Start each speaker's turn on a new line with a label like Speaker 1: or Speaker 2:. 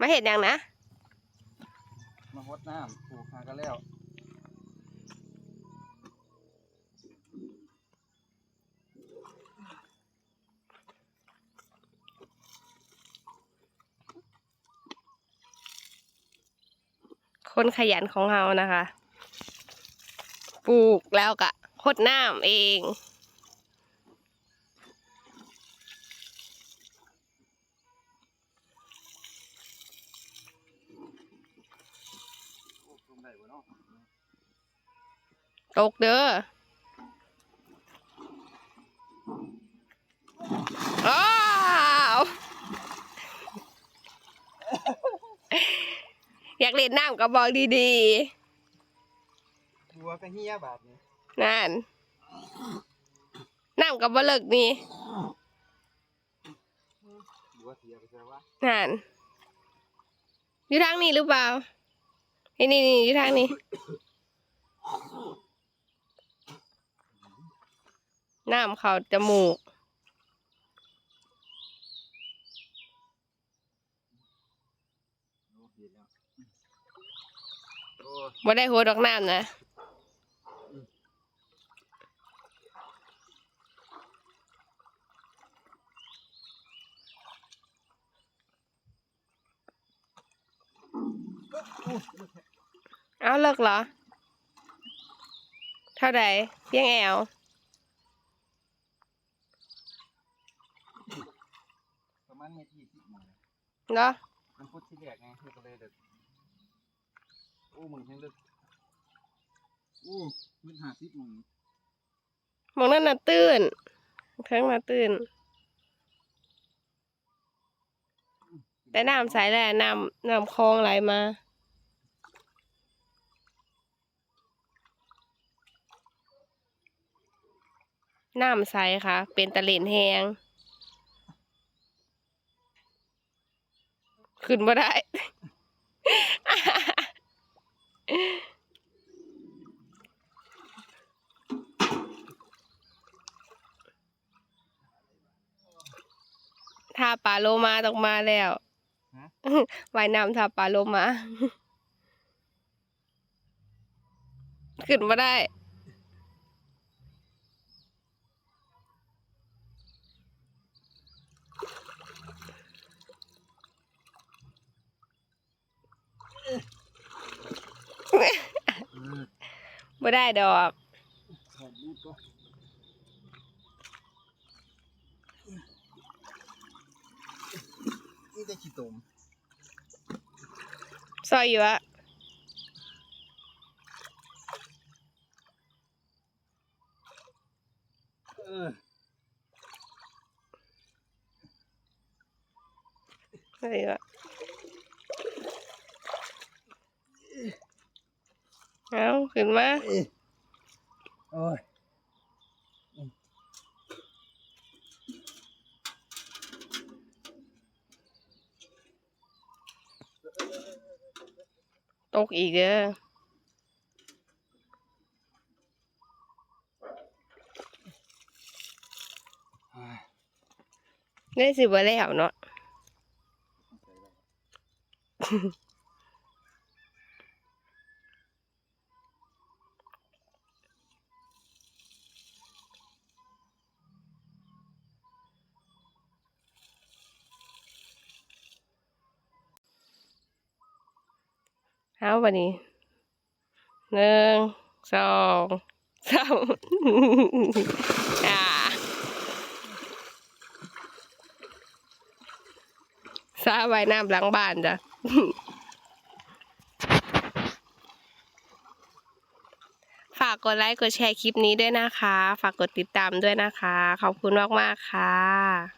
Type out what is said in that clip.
Speaker 1: มาเห็ดหยังนะ
Speaker 2: มาฮดน้ำปลูกหากันแล้ว
Speaker 1: คนขยันของเรานะคะ ปลูกแล้วก็คดน้ำเอง
Speaker 2: ปลูกตรงไหนวะเนาะ
Speaker 1: ตกเด้ออ้าวอยากเล่นน้ำก็บอกดี
Speaker 2: บัวก็เฮียบาทนี่
Speaker 1: ๆ นั่น น้ำก็บ่เลิกนี่
Speaker 2: บัวเสียไปซะวะ
Speaker 1: นั่น อยู่ทางนี้หรือเปล่านี่นี่นี่อยู่ทางนี้ น้ำเขาจมูก
Speaker 2: โอ้เห็นแล้วโอ้
Speaker 1: บ่ได้หัวดอกน้ำนะเอาเลิกเหรอ เท่าใดเพียงแอว
Speaker 2: ประมา ณเมตรยี่สิบหน่อย
Speaker 1: เนาะ
Speaker 2: มันพุดที่แรกไงเพื่อก็เลยเด็กโอ้มึงแห้งเด็กโอ้มันหาสิบมึง
Speaker 1: มองนั่นน่ะตื้นเครื่องน่ะตื้น แต่น้ำใสแหละน้ำน้ำคลองไหลมาน้ำใสค่ะ เป็นตะเลนแหง ขึ้นมาได้ ถ้าปลาโลมาต้องมาแล้วว่ายน้ำถ้าปลาโลมา ขึ้นมาได้
Speaker 2: เออ
Speaker 1: ไม่ได้ดอก
Speaker 2: ถอดรูปก็นี่ได้ขี้ตม
Speaker 1: ซอยอยู่อะ
Speaker 2: เออ
Speaker 1: ซอยอยู่อะ เอาขึ้นมา
Speaker 2: เอ้ยโอ้ย
Speaker 1: ตกอีกเด้อ
Speaker 2: เฮ้ย
Speaker 1: ได้สิบ่แล้วเนาะ เอาวันนี้หนึ่งสองสามอ่าสาว่ายน้ำหลังบ้านจ้ะฝากกดไลค์กดแชร์คลิปนี้ด้วยนะคะ ฝากกดติดตามด้วยนะคะ ขอบคุณมาก ๆ ค่ะ